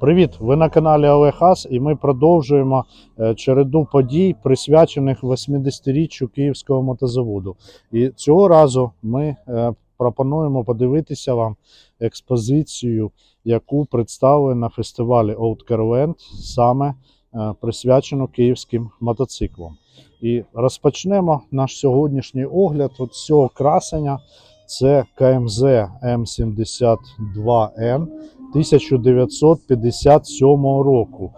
Привіт! Ви на каналі Олег Ас і ми продовжуємо е, череду подій, присвячених 80-річчю Київського мотозаводу. І цього разу ми е, пропонуємо подивитися вам експозицію, яку представили на фестивалі Old Caravan, саме е, присвячену київським мотоциклам. І розпочнемо наш сьогоднішній огляд от з цього красення. Це КМЗ М72Н 1957 року.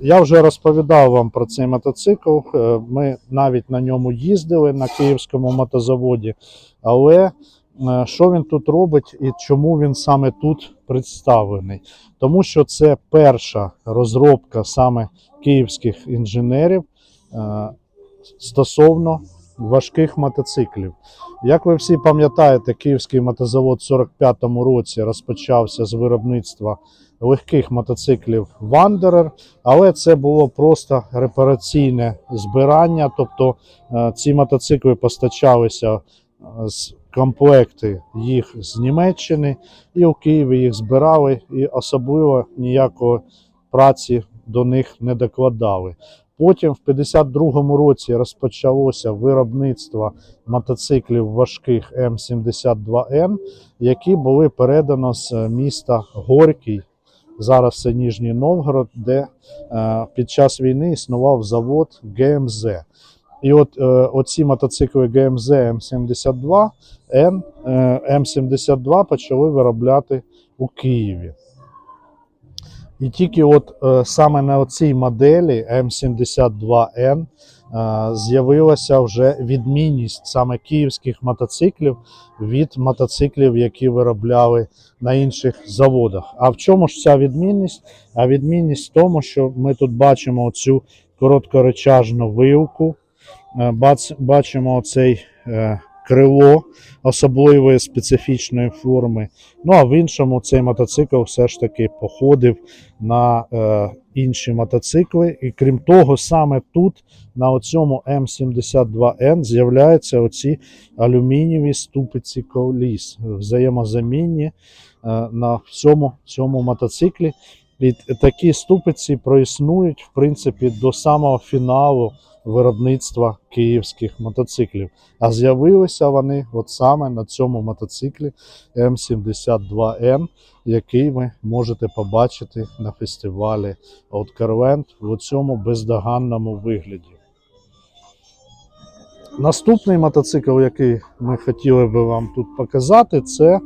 Я вже розповідав вам про цей мотоцикл. Е, Ми навіть на ньому їздили на київському мотозаводі. Але е, що він тут робить і чому він саме тут представлений? Тому що це перша розробка саме київських інженерів е, стосовно важких мотоциклів. Як ви всі пам'ятаєте, Київський мотозавод в 45-му році розпочався з виробництва легких мотоциклів Wanderer, але це було просто репараційне збирання. Тобто е, ці мотоцикли постачалися е, з комплекти їх з Німеччини, і у Києві їх збирали, і особливо ніякої праці до них не докладали. Потім в 52-му році розпочалося виробництво мотоциклів важких М72Н, які були передано з міста Горький. Зараз це Ніжній Новгород, де е, під час війни існував завод ГМЗ. І от е, оці мотоцикли ГМЗ М72 Н е, М72 почали виробляти у Києві. І тільки от е, саме на цій моделі М72Н е, з'явилася вже відмінність саме київських мотоциклів від мотоциклів, які виробляли на інших заводах. А в чому ж ця відмінність? А відмінність в тому, що ми тут бачимо цю короткоречажну вилку, е, бачимо оцей е, крило особливої специфічної форми. Ну а в іншому цей мотоцикл все ж таки походив на е, інші мотоцикли. І крім того, саме тут, на цьому М72Н, з'являються оці алюмінієві ступиці коліс, взаємозамінні е, на всьому цьому мотоциклі. І такі ступиці проіснують, в принципі, до самого фіналу виробництва київських мотоциклів. А з'явилися вони от саме на цьому мотоциклі М72Н, який ви можете побачити на фестивалі Outkарвент в цьому бездоганному вигляді. Наступний мотоцикл, який ми хотіли би вам тут показати, це е,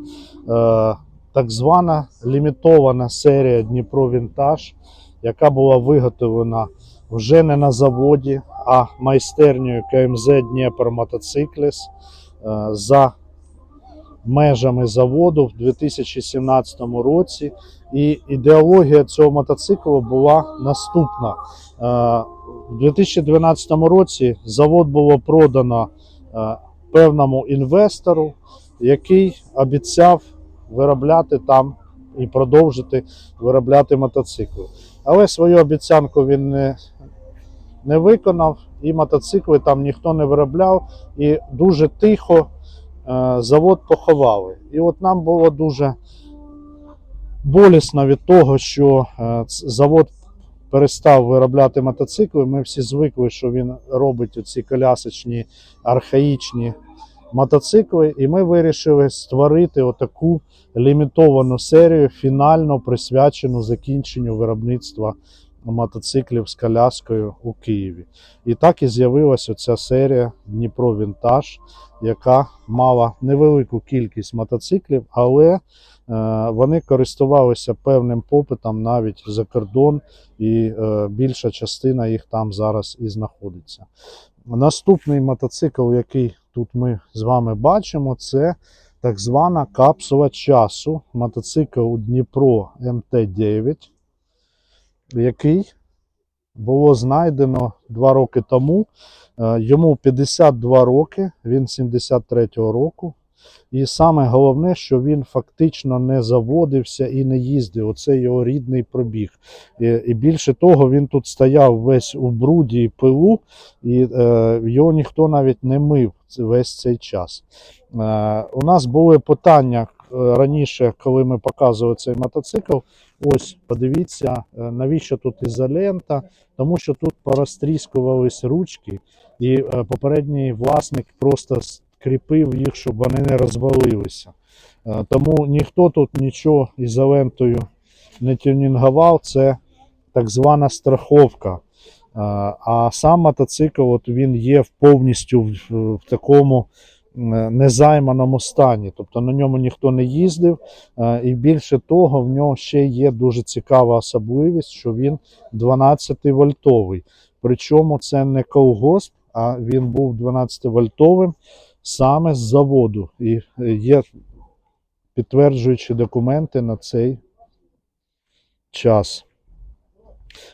так звана лімітована серія Дніпро Вінтаж, яка була виготовлена вже не на заводі, а майстернею КМЗ Дніпро Мотоцикліс е, за межами заводу в 2017 році. І ідеологія цього мотоциклу була наступна. Е, У 2012 році завод було продано е, певному інвестору, який обіцяв виробляти там і продовжити виробляти мотоцикли. Але свою обіцянку він не, не виконав, і мотоцикли там ніхто не виробляв, і дуже тихо е, завод поховали. І от нам було дуже болісно від того, що е, завод перестав виробляти мотоцикли. Ми всі звикли, що він робить оці колясочні архаїчні мотоцикли, і ми вирішили створити отаку лімітовану серію, фінально присвячену закінченню виробництва мотоциклів з коляскою у Києві. І так і з'явилася ця серія Дніпро Вінтаж, яка мала невелику кількість мотоциклів, але е, вони користувалися певним попитом навіть за кордон, і е, більша частина їх там зараз і знаходиться. Наступний мотоцикл, який тут ми з вами бачимо, це так звана капсула часу. Мотоцикл Дніпро МТ-9, який було знайдено два роки тому. Е, Йому 52 роки, він 73-го року. І саме головне, що він фактично не заводився і не їздив. Оце його рідний пробіг. І, і більше того, він тут стояв весь у бруді і пилу, і е, його ніхто навіть не мив весь цей час. Е, у нас були питання раніше, коли ми показували цей мотоцикл, ось подивіться, е, навіщо тут ізолента, тому що тут порозтріскувались ручки, і е, попередній власник просто скріпив їх, щоб вони не розвалилися. Е, Тому ніхто тут нічого ізолентою не тюнінгував, це так звана страховка. Е, А сам мотоцикл от він є повністю в, в такому е, незайманому стані. Тобто на ньому ніхто не їздив. е, І більше того, в нього ще є дуже цікава особливість, що він 12-вольтовий. Причому це не колгосп, а він був 12-вольтовим саме з заводу. І е, є підтверджуючі документи на цей час.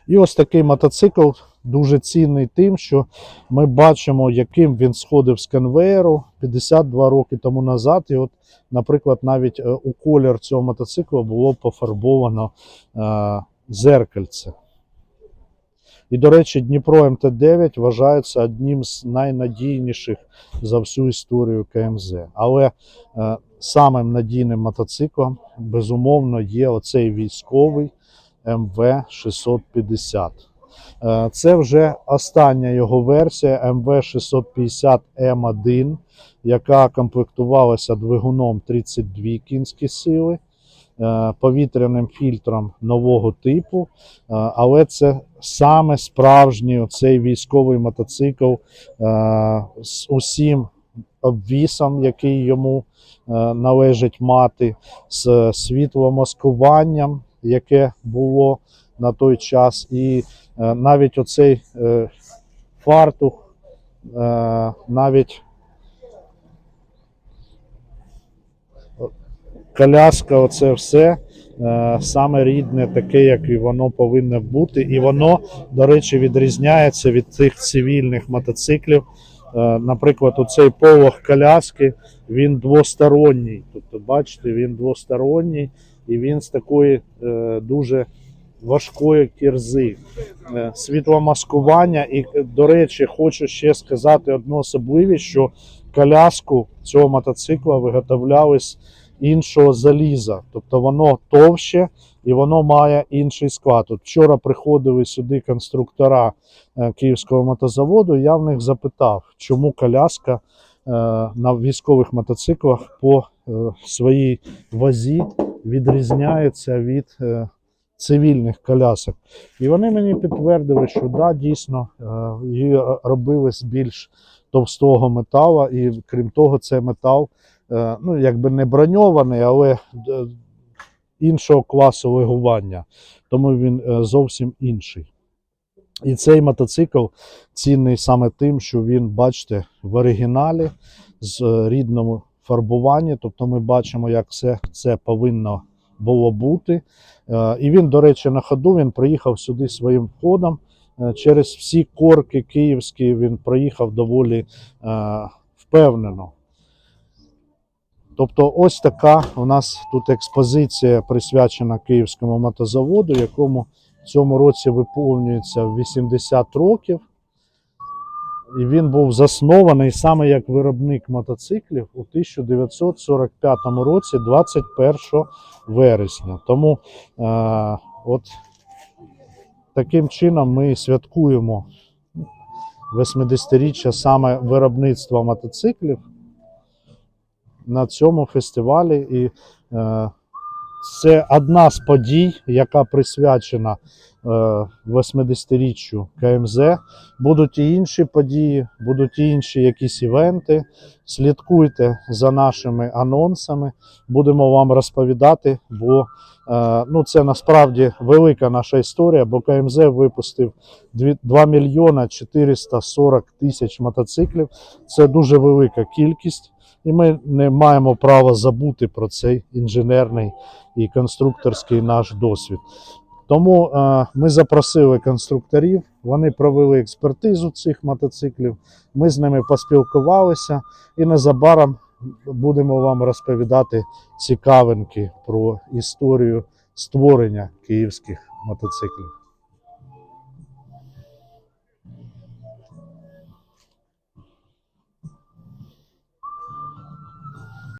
І ось такий мотоцикл дуже цінний тим, що ми бачимо, яким він сходив з конвеєру 52 роки тому назад. І от, наприклад, навіть е, у колір цього мотоцикла було пофарбовано е, зеркальце. І, до речі, Дніпро МТ-9 вважається одним з найнадійніших за всю історію КМЗ. Але е, самим надійним мотоциклом, безумовно, є оцей військовий МВ-650. Е, Це вже остання його версія МВ-650М1, яка комплектувалася двигуном 32 кінські сили, е, повітряним фільтром нового типу. Е, Але це саме справжній оцей військовий мотоцикл з усім обвісом, який йому належить мати, з світломаскуванням, яке було на той час, і навіть оцей е, фартух, е, навіть коляска, оце все е, саме рідне, таке, як і воно повинно бути. І воно, до речі, відрізняється від цих цивільних мотоциклів. Е, Наприклад, оцей полог коляски, він двосторонній. Тобто, бачите, він двосторонній і він з такої е, дуже важкої кірзи. Е, світломаскування. І, до речі, хочу ще сказати одну особливість, що коляску цього мотоцикла виготовляли з іншого заліза. Тобто воно товще і воно має інший склад. От вчора приходили сюди конструктора е, Київського мотозаводу. Я в них запитав, чому коляска е, на військових мотоциклах по своїй вазі відрізняється від цивільних колясок. І вони мені підтвердили, що да, дійсно е, її робили з більш товстого металу, і крім того, це метал, е, ну якби не броньований, але е, іншого класу легування. Тому він зовсім інший. І цей мотоцикл цінний саме тим, що він, бачите, в оригіналі з рідному фарбуванні. Тобто ми бачимо, як це, це повинно було бути. Е, І він, до речі, на ходу він приїхав сюди своїм ходом. Е, Через всі корки київські він проїхав доволі е, впевнено. Тобто, ось така у нас тут експозиція присвячена Київському мотозаводу, якому в цьому році виповнюється 80 років. І він був заснований саме як виробник мотоциклів у 1945 році, 21 вересня. Тому е, от таким чином ми святкуємо 80-річчя саме виробництва мотоциклів на цьому фестивалі. І е, це одна з подій, яка присвячена е, 80-річчю КМЗ. Будуть і інші події, будуть і інші якісь івенти. Слідкуйте за нашими анонсами. Будемо вам розповідати, бо е, ну, це насправді велика наша історія, бо КМЗ випустив 2 мільйона 440 тисяч мотоциклів. Це дуже велика кількість. І ми не маємо права забути про цей інженерний і конструкторський наш досвід. Тому е, ми запросили конструкторів, вони провели експертизу цих мотоциклів. Ми з ними поспілкувалися і незабаром будемо вам розповідати цікавинки про історію створення київських мотоциклів.